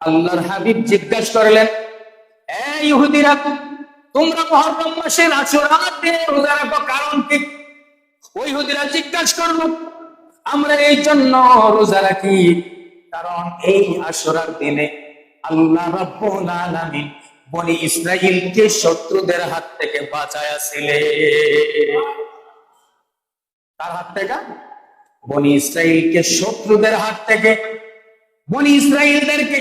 আল্লাহর হাবিব জিজ্ঞাসা করলেন তোমরা মহরম মাসের দিনে রোজা রাখো, কারণ কি? জিজ্ঞাসা আমরা এই জন্য রোজা রাখি, কারণ এই দিনে আল্লাহ আলামিন বনি ইসরাইলকে শত্রুদের হাত থেকে বাঁচায়াছিলেন তার হাত থেকে? বনি ইসরাইলকে শত্রুদের হাত থেকে। বনি ইসরাইলদেরকে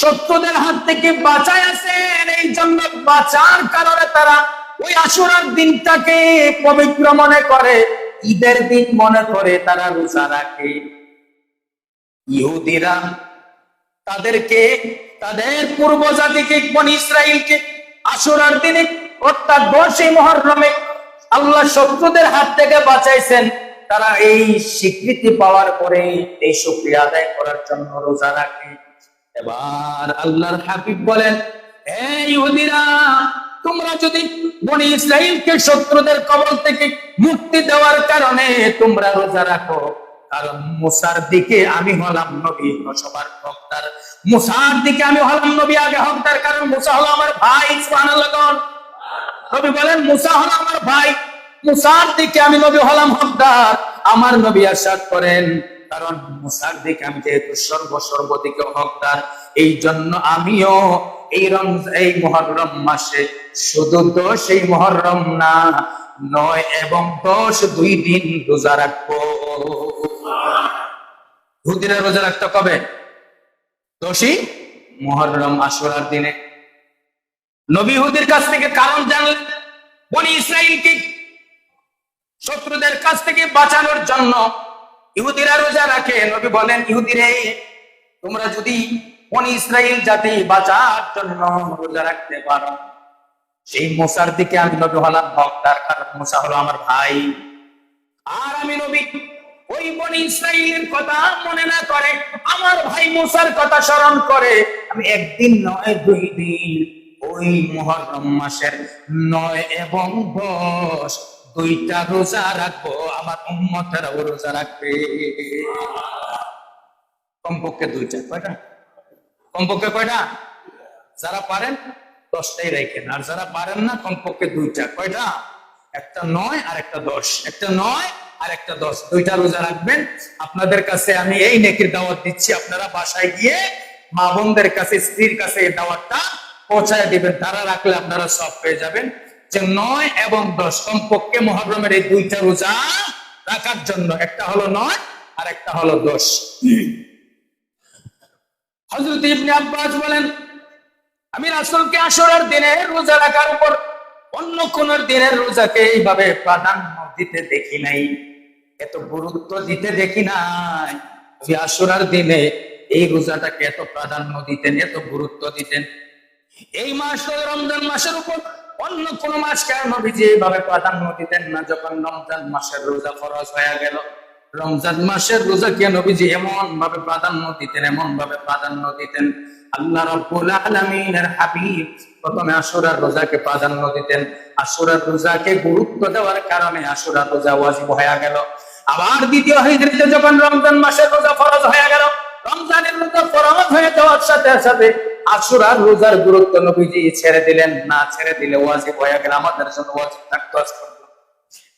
শত্রুদের হাত থেকে বাঁচায় আছেন এই জন্য বাঁচার কারণে তারা ওই আসুরার দিনটাকে পবিত্র মনে করে, ঈদের দিন মনে করে তারা রোজা রাখে। ইহুদিরা তাদেরকে, তাদের পূর্ব জাতিকে বনি ইসরাইলকে আসুরার দিনে অর্থাৎ দশই মহরমে আল্লাহ শত্রুদের হাত থেকে বাঁচাইছেন। তারা এই স্বীকৃতি পাওয়ার পরে এই শুক্রিয়া আদায় করার জন্য রোজা রাখে। এবার আল্লাহর হাবিব বলেন তোমরা যদি বনি শত্রুদের কবল থেকে মুক্তি দেওয়ার কারণে তোমরা রোজা রাখো, কারণ মুসার দিকে আমি হলাম নবী, সবার হকদার মুসার দিকে আমি হলাম নবী, আগে হকদার, কারণ মুসা হলো আমার ভাই নবী বলেন, মুসা হলো আমার ভাই, মুসার দিকে আমি নবী হলাম হকদার। আমার নবী আশাদ করেন। কারণ মুসার দিকে আমি যেহেতু সর্ব সর্বদিকে হকদার এই জন্য আমিও এই রম এই মহরম মাসে শুধু দোষ এই মহরম না, নয় এবং দশ দুই দিন রোজা রাখব। দুদিনে রোজা রাখতে কবে? দোষী মহরম আশুরার দিনে। নবী হুদির কাছ থেকে কারণ জানলেন, বনি ইসরাইলকে শত্রুদের কাছ থেকে বাঁচানোর জন্য ইহুদিরা রোজা রাখে। নবী বলেন, ইহুদিরে, তোমরা যদি বনি ইসরাইল জাতি বাঁচার জন্য রোজা রাখতে পারো। সেই মশার দিকে আমি নবী হলাম ভক্তার কারণ মশা হলো আমার ভাই। আর আমি নবী, ওই বনি ইসরাইলের কথা মনে না করে, আমার ভাই মুসার কথা স্মরণ করে। আমি একদিন নয়, দুই দিন, ওই মহরম মাসের নয় এবং দশ দুইটা রোজা রাখব, আমার উম্মতেরাও রোজা রাখবে। কমপক্ষে দুইটা, কয়টা? কমপক্ষে কয়টা? যারা পারেন, দশটাই রেখেন। আর যারা পারেন না, কমপক্ষে দুইটা, কয়টা? একটা নয়, আর একটা দশ। একটা নয়, আর একটা দশ। দুইটা রোজা রাখবেন। আপনাদের কাছে আমি এই নেকির দাওয়াত দিচ্ছি। আপনারা বাসায় গিয়ে মা বোনদের কাছে, স্ত্রীর কাছে এই দাওয়াতটা পৌঁছায় দিবেন। তারা রাখলে আপনারা সব পেয়ে যাবেন। যে নয় এবং দশ কমপক্ষে মহরমের এই দুইটা রোজা রাখার জন্য। একটা হলো নয়, আর একটা হলো দশ। হজরত ইবনে আব্বাস বলেন, আমি রাসূলকে আসরের রোজা রাখার উপর অন্য কোন দিনের রোজাকে এইভাবে প্রাধান্য দিতে দেখি নাই। এত গুরুত্ব দিতে দেখি নাই। আসরার দিনে এই রোজাটাকে এত প্রাধান্য দিতেন, এত গুরুত্ব দিতেন। এই মাস রমজান মাসের উপর অন্য কোন মাস কেন নবীজি এইভাবে প্রাধান্য দিতেন না যখন রমজান মাসের রোজা ফরজ হয়ে গেল? রমজান মাসের রোজাকে নবীজি এমন ভাবে প্রাধান্য দিতেন এমন ভাবে প্রাধান্য দিতেন? আল্লাহ রাব্বুল আলামিনের হাবিব প্রথমে আশুরার রোজাকে প্রাধান্য দিতেন। আশুরার রোজাকে গুরুত্ব দেওয়ার কারণে আশুরার রোজা ওয়াজিব হয়ে গেল। আবার দ্বিতীয় হিজরিতে যখন রমজান মাসের রোজা ফরজ হয়ে গেল, রমজানের রোজা ফরজ হয়ে যাওয়ার সাথে সাথে আশুরার রোজার গুরুত্ব নবীজি ছেড়ে দিলেন না, ছেড়ে দিলে ওয়াজিব হয়ে গেল আমাদের জন্য ওয়াজিব থাকতো আজ পর্যন্ত।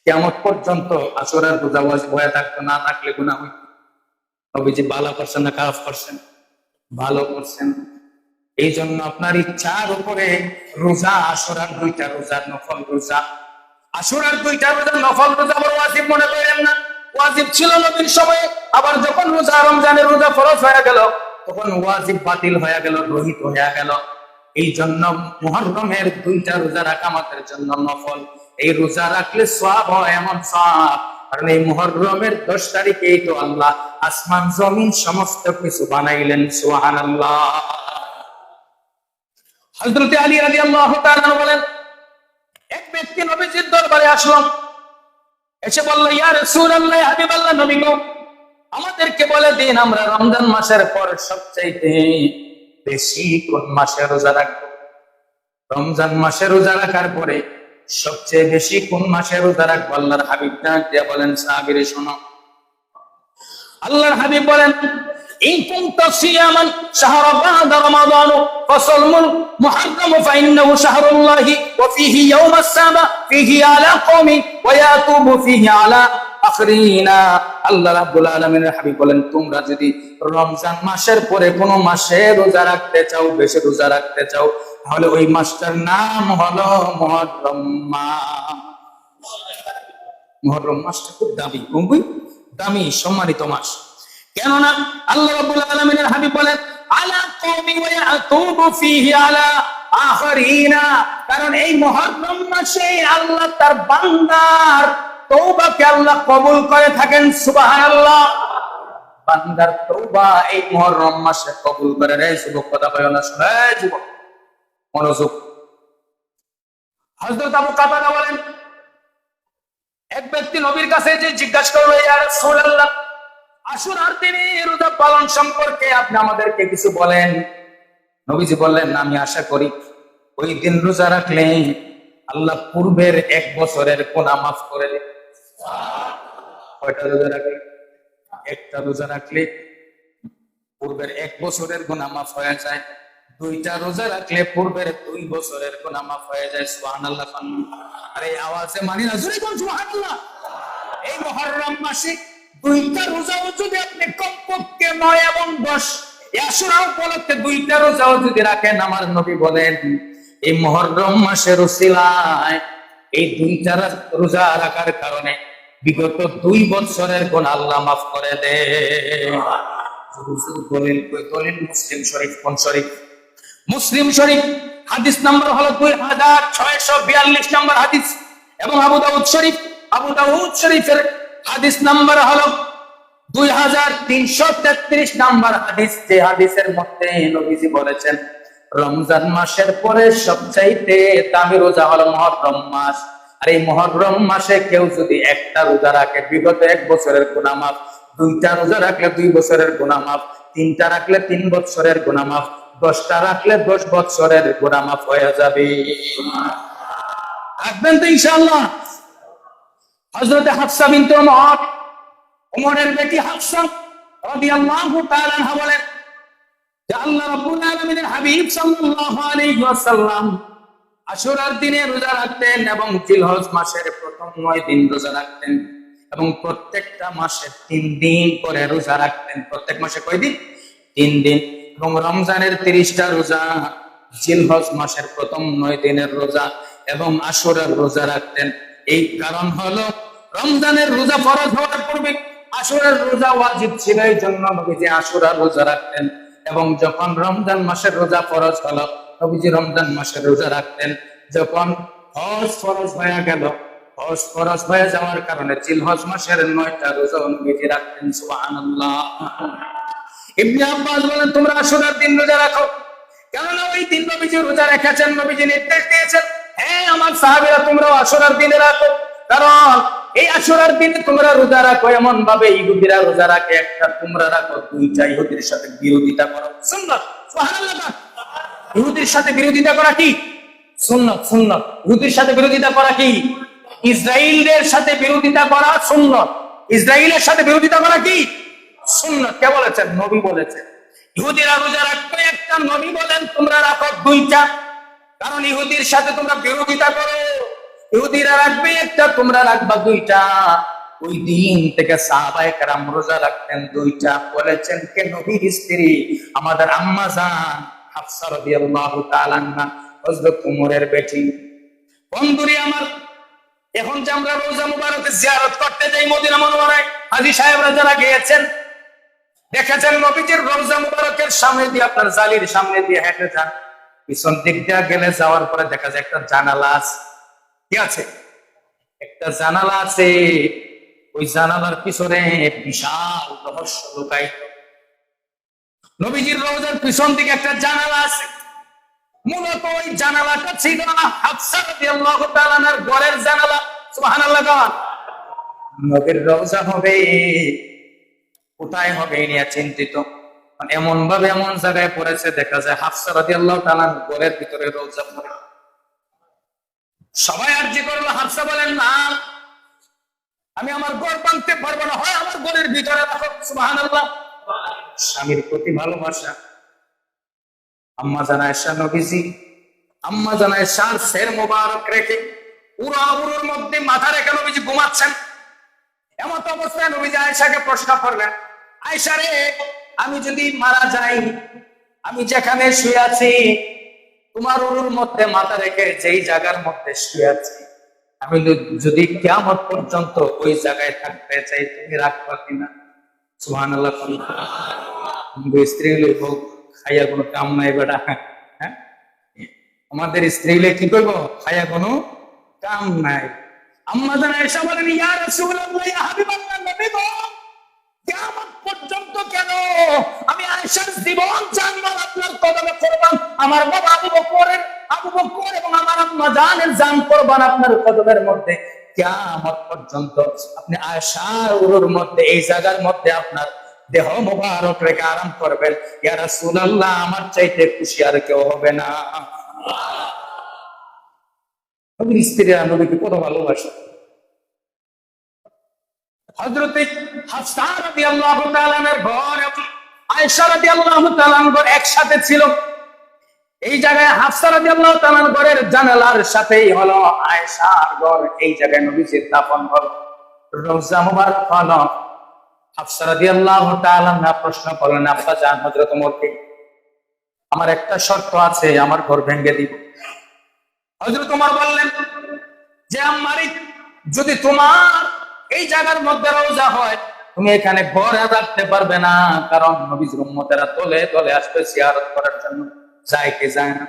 কেমন পর্যন্ত আসরের রোজা ওয়াজিব হয়ে থাকতো না থাকলে গুনাহ হইত? নবীজি ভালো করছেন না খারাপ করছেন? ভালো করছেন। এই জন্য আপনার ইচ্ছার উপরে রোজা আসরার দুইটা রোজা, নফল রোজা। আসরার দুইটা রোজা, নফল রোজা আবার ওয়াজিব মনে করেন না? ওয়াজিব ছিল নবীর সময়ে, আবার যখন রোজা, রমজানের রোজা ফরজ হয়ে গেল তখন ওয়াজিব বাতিল হয়ে গেল, রহিত হয়ে গেল। এই জন্য মহরমের দুইটা রোজা রাখা আমাদের জন্য নফল। এই রোজা রাখলে সব হয় এমন সব কারণ এই মহরমের দশ তারিখেই তো আল্লাহ আসমান, জমিন সমস্ত কিছু বানাইলেন সুহান আল্লাহ হজরত আলী রাজি আল্লাহ বলেন, এক ব্যক্তি নবীজির দরবারে আসলাম এসে বলল, ইয়া রাসূলুল্লাহ, হাবিবাল্লাহ নবী গো। আমাদেরকে বলে দিন আমরা রমজান মাসের পর সবচাইতে বেশি কোন মাসে রোজা রাখবো রমজান মাসে রোজা রাখার পরে সবচেয়ে বেশি কোন মাসে রোজা রাখবো আল্লাহর হাবিব ডাক দিয়া বলেন সাহাবিরে শোনো আল্লাহর হাবিব বলেন إن كنت صياما شهر بعد رمضان فصوم محرم فإنه شهر الله وفيه يوم السابع فيه على قوم ويتوب فيه على আখরিনা। আল্লাহ রাব্বুল আলামিনের হাবিব বলেন, তোমরা যদি রমজান মাসের পরে কোনো মাসে রোজা রাখতে চাও, বেশি রোজা রাখতে চাও, তাহলে ওই মাসটার নাম হলো মুহররম মাস। মুহররম মাসটা খুব দামি দামি, সম্মানিত মাস। কেননা আল্লাহ রাব্বুল আলামিনের হাবিব বলেন, আলা কওমি ওয়া ফীহি আলা আখরিনা। কারণ এই মুহররম মাসে আল্লাহ তার বান্দার তওবাকে আল্লাহ কবুল করে থাকেন বান্দার তওবা এই মাসে কবুল করে রে যুবক কথা না, শুনে, যুবক, মনোযোগ। আবু কাতাদা বলেন, এক ব্যক্তি নবীর কাছে যে জিজ্ঞাসা করল রোজা পালন সম্পর্কে আপনি আমাদেরকে কিছু বলেন? নবীজি বললেন, আমি আশা করি ওই দিন রোজা রাখলে আল্লাহ পূর্বের এক বছরের কোনা মাফ করে দেন কয়টা রোজা রাখলে? একটা রোজা রাখলে পূর্বের এক বছরের মাফ হয়ে যায়। দুইটা রোজা রাখলে পূর্বের দুই বছরের মাফ হয়ে যায়। আরে, এই আওয়াজে মানি না কোন সুবহানাল্লাহ। এই মহররম মাসে দুইটা রোজাও যদি আপনি কমপক্ষে নয় এবং দশ উপলক্ষে দুইটা রোজাও যদি রাখেন, আমার নবী বলেন, এই মহররম মাসের উসিলায় এই দুইটা রোজা রাখার কারণে বিগত দুই বছরের কোন আল্লাহ মাফ করে দে। মুসলিম শরীফ কোন শরীফ মুসলিম শরীফ হাদিস নাম্বার হলো দুই হাজার ছয়শো বিয়াল্লিশ নম্বর হাদিস এবং আবু দাউদ শরীফ, আবু দাউদ শরীফের হাদিস নাম্বার হলো দুই হাজার তিনশো তেত্রিশ নাম্বার হাদিস। যে হাদিসের মধ্যে নবীজি বলেছেন, রমজান মাসের পরে সবচাইতে দামি রোজা হলো মহরম মাস। আর এই মহরম মাসে কেউ যদি একটা রোজা রাখে, বিগত এক বছরের গুনামাফ দুইটা রোজা রাখলে দুই বছরের গুনামাফ তিনটা রাখলে তিন বছরের গুনামাফ দশটা রাখলে দশ বছরের গুনামাফ হয়ে যাবে। রাখবেন তো ইনশাআল্লাহ। হযরতে হাফসা বিনতে ওমর, ওমরের বেটি হাফসা রাদিয়াল্লাহু তাআলা আনহা বলেন আল্লাহ রাব্বুল আলামিনের হাবিব সাল্লাল্লাহু আলাইহি ওয়াসাল্লাম আশুরার দিনে রোজা রাখতেন এবং জিলহজ মাসের প্রথম নয় দিন রোজা রাখতেন এবং প্রত্যেকটা মাসে তিন দিন করে রোজা রাখতেন। প্রত্যেক মাসে কয় দিন? তিন দিন। এবং রমজানের তিরিশটা রোজা জিলহজ মাসের প্রথম নয় দিনের রোজা এবং আশুরার রোজা রাখতেন। এই কারণ হলো রমজানের রোজা ফরজ হওয়ার পূর্বে আশুরার রোজা ওয়াজিব ছিল, এই জন্য আশুরার রোজা রাখতেন। এবং যখন রমজান মাসের রোজা ফরজ হলো নবীজি রমজান মাসের রোজা রাখতেন। যখন হজ ফরজ হয়ে গেল, হজ ফরজ হয়ে যাওয়ার কারণে জিলহজ মাসের নয়টা রোজা নবীজি রাখতেন, সুবহানাল্লাহ। আব্বাস বলেন, তোমরা আশুরার দিন রোজা রাখো। কেননা ওই দিন নবীজি রোজা রেখেছেন, নবীজি নির্দেশ দিয়েছেন হ্যাঁ আমার দিনে রাখো। কারণ এই আশুরার দিনে তোমরা রোজা রাখো এমন ভাবে ইহুদিরা রোজা রাখে, একটা তোমরা রাখো, দুইটা ইহুদির সাথে বিরোধিতা করো। সুন্দর, সুবহানাল্লাহ। ইহুদির সাথে বিরোধিতা করা কি? সুন্নত সুন্নত। ইহুদির সাথে বিরোধিতা করা কি? ইসরায়েলদের সাথে বিরোধিতা করা সুন্নত। ইসরায়েলের সাথে বিরোধিতা করা কি? সুন্নত। কে বলেছেন? নবী বলেছেন। ইহুদিরা রোজা রাখবে, একটা নবী বলেন, তোমরা রাখো দুইটা। কারণ ইহুদির সাথে তোমরা বিরোধিতা করো। ইহুদিরা রাখবে একটা, তোমরা রাখবা দুইটা। ওই দিন থেকে সাহাবায়ে কেরাম রোজা রাখতেন দুইটা। বলেছেন কে নবীর স্ত্রী? আমাদের আম্মা জান। হাফসা বেটি। বন্ধুরি আমার, এখন যে আমরা রোজা মুবারকে জিয়ারত করতে যাই মদিনা মনোয়ারায় সাহেবরা যারা গিয়েছেন, দেখেছেন নবীজির রোজা মুবারকের সামনে দিয়ে, আপনার জালির সামনে দিয়ে হেঁটে যান। পিছন দিক দিয়ে গেলে যাওয়ার পরে দেখা যায় একটা জানালা আছে। কি আছে? একটা জানালা আছে। ওই জানালার পিছনে বিশাল রহস্য নবীজির রোজার পিছন দিকে একটা জানালা আছে। মূলত ওই জানালাটা ছিল হাফসা রাদিয়াল্লাহু তাআলা আনহার ঘরের জানালা। সুবহানাল্লাহ গান নবীর রওজা হবে, কোথায় হবে এই নিয়ে চিন্তিত। এমন ভাবে এমন জায়গায় পড়েছে, দেখা যায় হাফসা রাদিয়াল্লাহু তাআলা আনহার ঘরের ভিতরে রওজা পড়ে সবাই আরজি করল, হাফসা বলেন, না, আমি আমার ঘর বাঁধতে পারব না। হয় আমার ঘরের ভিতরে রাখো। সুবহানাল্লাহ। স্বামীর প্রতি ভালোবাসা। আম্মা জানায় শাহ নবীজি, আম্মা জানায় শাহ শের মোবারক রেখে উড়া উড়োর মধ্যে মাথা রেখে নবীজি ঘুমাচ্ছেন। এমন অবস্থায় নবীজি আয়েশাকে প্রশ্ন করলেন, আয়েশা রে, আমি যদি মারা যাই, আমি যেখানে শুয়ে আছি, তোমার উরুর মধ্যে মাথা রেখে যেই জায়গার মধ্যে শুয়ে আছি, আমি যদি কেমন পর্যন্ত ওই জায়গায় থাকতে চাই, তুমি রাখবা কিনা? সুহান স্ত্রী হোক খাইয়া কোনো কাম নাই বেটা। হ্যাঁ? আমাদের কি করব? খাইয়া কোনো কাম নাই। বলেন, ইয়া রাসূলুল্লাহ, ইয়া হাবিবাল্লাহ, নবী গো, কিয়ামত পর্যন্ত কেন আমি আয়েশার জীবন জানমাল আপনার কদমে আমার বাবা আবু বকরের, আবু বকর এবং আমার আম্মা জানের জান কোরবান আপনার কদমের মধ্যে। কিয়ামত পর্যন্ত আপনি আয়েশার উরুর মধ্যে, এই জায়গার মধ্যে আপনার দেহ রেখে আরাম করবেন। ইয়া রাসূলুল্লাহ, আমার চাইতে খুশি আর কেউ হবে না। কত ঘর একসাথে ছিল। এই জায়গায় হাফসা রাদিয়াল্লাহু তাআলার ঘরের জানালার সাথেই হলো আয়েশার ঘর। এই জায়গায় নবীজির দাফন হল। রওজা মুবারক হাফসা প্রশ্ন করলেন জান আমার একটা শর্ত আছে, আমার ঘর ভেঙে দিব। বললেন, যে আম্মারি, যদি তোমার এই জায়গার মধ্যে রোজা হয়, তুমি এখানে ঘরে রাখতে পারবে না, কারণ নবীর উম্মতেরা তলে তলে আসবে জিয়ারত করার যায় কি যায় না?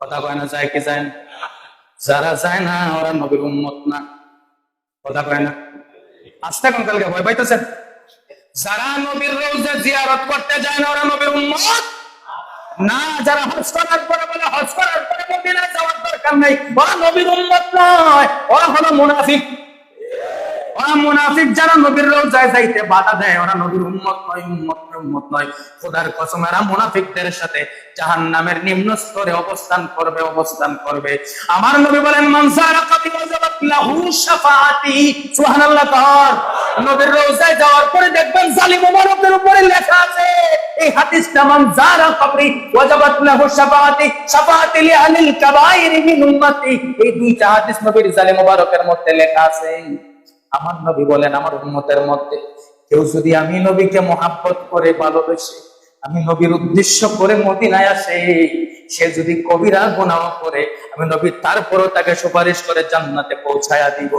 কথা কয় না যায় কি যায় না? যারা যায় না, ওরা নবীর উম্মত না। কথা কয় না? আসতে কোন কালকে ভয় পাইতেছেন? যারা নবীর রোজা জিয়ারত করতে যায় না, ওরা নবীর উম্মত না। যারা হজ করার পরে বলে, হজ করার পরে মদিনায় যাওয়ার দরকার নাই। ওরা নবীর উম্মত নয়। ওরা হলো মুনাফিক। ওরা মুনাফিক যারা নবীর রোজায় যাইতে বাধা দেয়, ওরা নবীর উম্মত নয়, উম্মত উম্মত নয়। খোদার কসম, এরা মুনাফিকদের সাথে নিম্ন স্তরে অবস্থান করবে অবস্থান করবে। আমার নবী বলেন লাহু সুবহানাল্লাহ কর নবীর রোজায় যাওয়ার পরে দেখবেন জালিম উপরে লেখা আছে, এই হাদিসটা, মান কবরি ওয়াজাবাত লাহু লি আহলিল কাবাইর মিন উম্মতি। এই দুইটা হাদিস নবীর জালিম মধ্যে লেখা আছে। আমার নবী বলেন, আমার উম্মতের মধ্যে কেউ যদি আমি নবীকে মহাব্বত করে ভালোবেসে, আমি নবীর উদ্দেশ্য করে মদিনায় আসে, সে যদি কবিরা গুনাহ করে, আমি নবী তারপরও তাকে সুপারিশ করে জান্নাতে পৌঁছায়া দিব।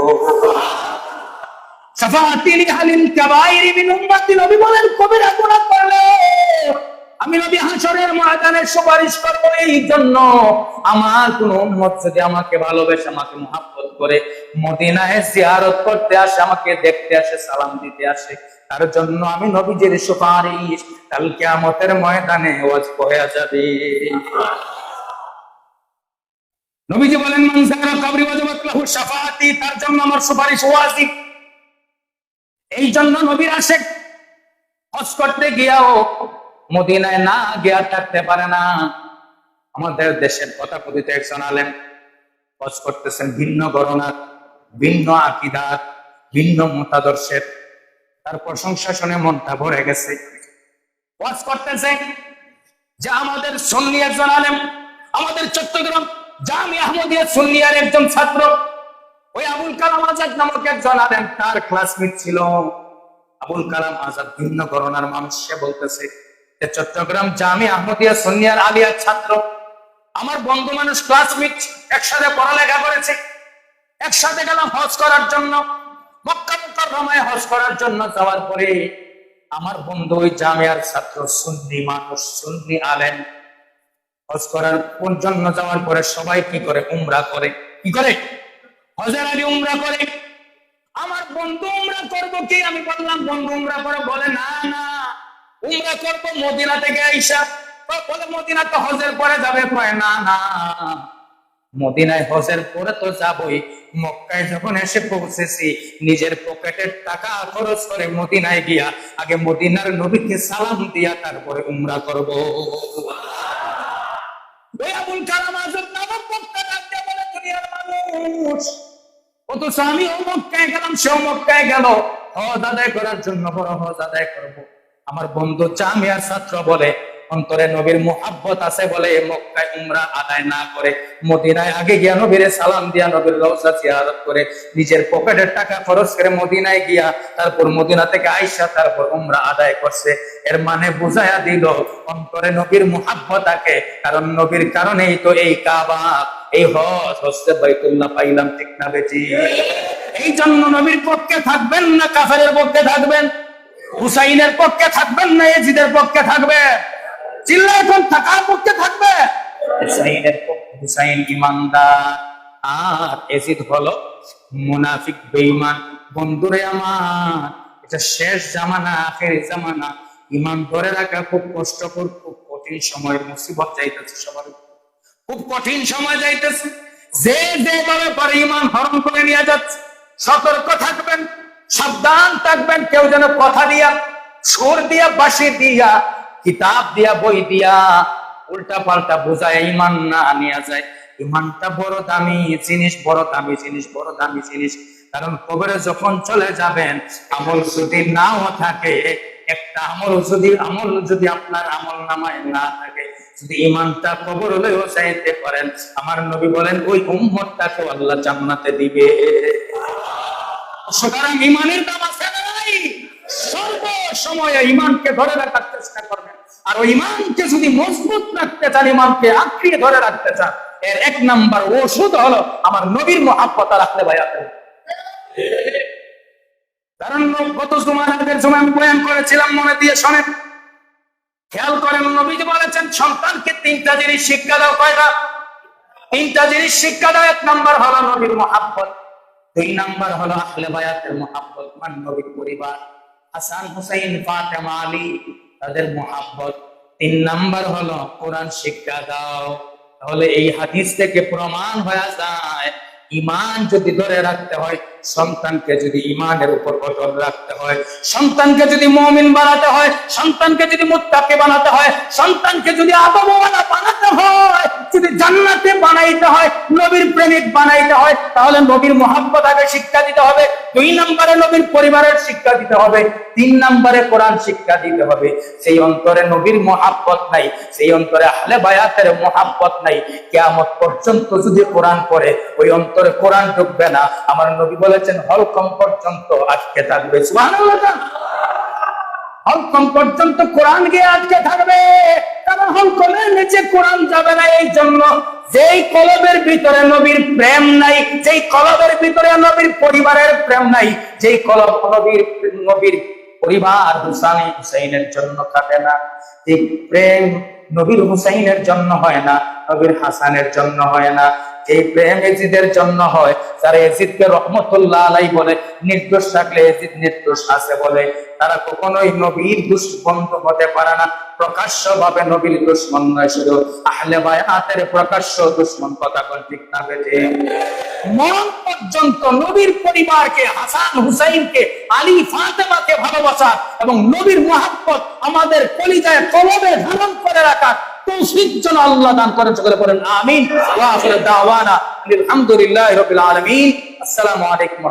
শাফাআতি লিআহলিল কাবাইর মিন উম্মতি, নবী বলেন, কবিরা গুনাহ করলে আমি নবী হাসরের ময়দানে সুপারিশ করব এই জন্য। আমার কোন উম্মত যদি আমাকে ভালোবেসে, আমাকে মহাব্বত করে, মদিনায় জিয়ারত করতে আসে, আমাকে দেখতে আসে, সালাম দিতে আসে, তার জন্য আমি নবীজির সুপারিশ কাল কিয়ামতের ময়দানে ওয়াজ হয়ে যাবে। নবীজি বলেন, মান যারা কবরি ওয়াজাবাত লাহু শাফাআতি তার জন্য আমার সুপারিশ ওয়াজিব। এই জন্য নবীর আশেক হজ করতে গিয়াও মদিনায় না গিয়া থাকতে পারে না। আমাদের দেশের কথা কথিত একজন আলেন হজ করতেছেন, ভিন্ন গণনার, ভিন্ন আকিদার, ভিন্ন মতাদর্শের। তার প্রশংসা শুনে মনটা ভরে গেছে। ওয়াজ করতেছে যে আমাদের সুন্নি একজন আলেম, আমাদের চট্টগ্রাম জামি আহমদিয়া সুন্নিয়ার একজন ছাত্র। ওই আবুল কালাম আজাদ নামক একজন আলেম, তার ক্লাসমেট ছিল। আবুল কালাম আজাদ ভিন্ন করোনার মানুষ, সে বলতেছে চট্টগ্রাম জামি আহমদিয়া সুন্নিয়ার আলিয়ার ছাত্র। আমার বন্ধু মানুষ ক্লাসমেট একসাথে পড়ালেখা করেছে। একসাথে গেলাম হজ করার জন্য। মক্কা মুকাররমায় হজ করার জন্য যাওয়ার পরে আমার বন্ধু ওই জামিয়ার ছাত্র সুন্নি মানুষ, সুন্নি আলেম। হজ করার জন্য যাওয়ার পরে সবাই কি করে? উমরা করে। কি করে? হজের আলী উমরা করে। আমার বন্ধু উমরা করব কি? আমি বললাম, বন্ধু, উমরা করে। বলে, না না। উমরা করব মদিনা থেকে আইসা। বলে, মদিনা তো হজের পরে যাবে। কয়, না না। মদিনায় হজের পরে তো যাবই। মক্কায় যখন এসে পৌঁছেছি, নিজের পকেটের টাকা খরচ করে মদিনায় গিয়া, আগে মদিনার নবীকে সালাম দিয়া তারপরে উমরা করব। ওই আবুল কালাম আজব নামক বক্তা ডাকতে বলে, দুনিয়ার মানুষ। অথচ আমি ও মক্কায় গেলাম, সেও মক্কায় গেল। হজ আদায় করার জন্য বড় হজ আদায় করব। আমার বন্ধু জামিয়ার ছাত্র বলে, অন্তরে নবীর মোহাব্বত আছে বলে মক্কায় উমরা আদায় না করে। মদিনায় আগে গিয়া নবীরে সালাম দিয়া নবীর রওজা জিয়ারত করে। নিজের পকেটের টাকা খরচ করে মদিনায় গিয়া তারপর মদিনা থেকে আইসা তারপর উমরা আদায় করছে। এর মানে বুঝায়া দিল, অন্তরে নবীর মোহাব্বত আছে, কারণ নবীর কারণেই তো এই কাবা, এই হজ হচ্ছে বাইতুল্লাহ পাইলাম ঠিক না বেটি। এই জন্য নবীর পক্ষে থাকবেন না কাফেরের পক্ষে থাকবেন? হুসাইনের পক্ষে থাকবেন না এজিদের পক্ষে থাকবে। চিল্লা এখন থাকার পক্ষে থাকবে? হুসাইনের পক্ষে হুসাইন ইমানদার। এজিদ হলো মুনাফিক, বেঈমান। বন্ধুরে আমার, এটা শেষ জামানা, আখের জামানা। ইমান ধরে রাখা খুব কষ্টকর, খুব কঠিন সময়ের মুসিবত যাইতেছে সবার খুব কঠিন সময় যাইতেছে। যে যেভাবে পারে ইমান হরণ করে নিয়ে যাচ্ছে। সতর্ক থাকবেন। সাবধান থাকবেন, কেউ যেন কথা দিয়া, সুর দিয়া বাসি দিয়া, কিতাব দিয়া, বই দিয়া উল্টা পাল্টা বোঝায়, ইমান না নিয়ে যায়। ইমানটা বড় দামি, জিনিস বড় দামি, জিনিস বড় দামি, জিনিস। কারণ কবরে যখন চলে যাবেন, আমল যদি নাও থাকে, একটা আমল যদি আমল যদি আপনার আমল নামায় না থাকে, যদি ইমানটা কবর হলেও চাইতে পারেন, আমার নবী বলেন, ওই উম্মতটাকে আল্লাহ জান্নাতে দিবে। সুতরাং ইমানের দাম আছে নাই। সর্ব সময়ে ইমানকে ধরে রাখার চেষ্টা করবেন। আর ওই ইমানকে যদি মজবুত রাখতে চান ইমানকে আঁকড়িয়ে ধরে রাখতে চান, এর এক নাম্বার ওষুধ হলো আমার নবীর ভাই কারণ গত সময় আগের আমি বয়ান করেছিলাম, মনে দিয়ে শোনেন। খেয়াল করেন, নবীজি বলেছেন, সন্তানকে তিনটা জিনিস শিক্ষা দাও, কয়টা? তিনটা জিনিস শিক্ষা দাও, এক নাম্বার হলো নবীর মহাব্বত। দুই নাম্বার হলো আহলে বায়াতের মহাব্বত মান নবীর পরিবার। হাসান, হুসাইন, ফাতেমা, আলী, তাদের মহাব্বত। তিন নাম্বার হলো কোরআন শিক্ষা দাও। তাহলে এই হাদিস থেকে প্রমাণ হয়ে যায় ইমান যদি ধরে রাখতে হয় সন্তানকে যদি ইমানের উপর অটল রাখতে হয়, সন্তানকে যদি মমিন বানাতে হয়, সন্তানকে যদি মুত্তাকে বানাতে হয়, সন্তানকে যদি আদমওয়ালা বানাতে হয়, যদি জান্নাতে বানাইতে হয়, নবীর প্রেমিক বানাইতে হয়, তাহলে নবীর মহাব্বত আগে শিক্ষা দিতে হবে, দুই নম্বরে নবীর পরিবারের শিক্ষা দিতে হবে, তিন নম্বরে কোরআন শিক্ষা দিতে হবে। সেই অন্তরে নবীর মহাব্বত নাই, সেই অন্তরে আহলে বায়াতের মহাব্বত নাই। কেয়ামত পর্যন্ত যদি কোরআন পড়ে, ওই অন্তরে কোরআন ঢুকবে না। আমার নবী বলেছেন, হলকম পর্যন্ত আজকে থাকবে। হলকম পর্যন্ত কোরআন গিয়ে আজকে থাকবে। কারণ হলকমের নিচে কোরআন যাবে না এই জন্য। যেই কলবের ভিতরে নবীর প্রেম নাই, যেই কলবের ভিতরে নবীর পরিবারের প্রেম নাই, যেই কলব নবীর নবীর পরিবার হুসাইন, হুসাইনের জন্য না। প্রেম নবীর হুসাইনের জন্য হয় না, নবীর হাসানের জন্য হয় না। এই প্রেম এজিদের জন্য হয়। যারা এজিদকে রহমতুল্লাহ আলাই বলে, নির্দোষ থাকলে এজিদ নির্দোষ আছে বলে। তারা কখনোই নবীর দুষ্বন্ধ হতে পারে না। প্রকাশ্য ভাবে নবীর দুশ্মন নয়, শুধু আহলে বায়াতের প্রকাশ্য দুশ্মন কথা ঠিক না পর্যন্ত নবীর পরিবারকে, হাসান হুসাইনকে, আলী ফাতেমাকে ভালোবাসা এবং নবীর মহাব্বত আমাদের কলিজায় কলবে ধারণ করে রাখা তৌফিক যেন আল্লাহ দান করেন সকলে বলেন আমিন। ওয়া আলামিন। আসসালামু আলাইকুম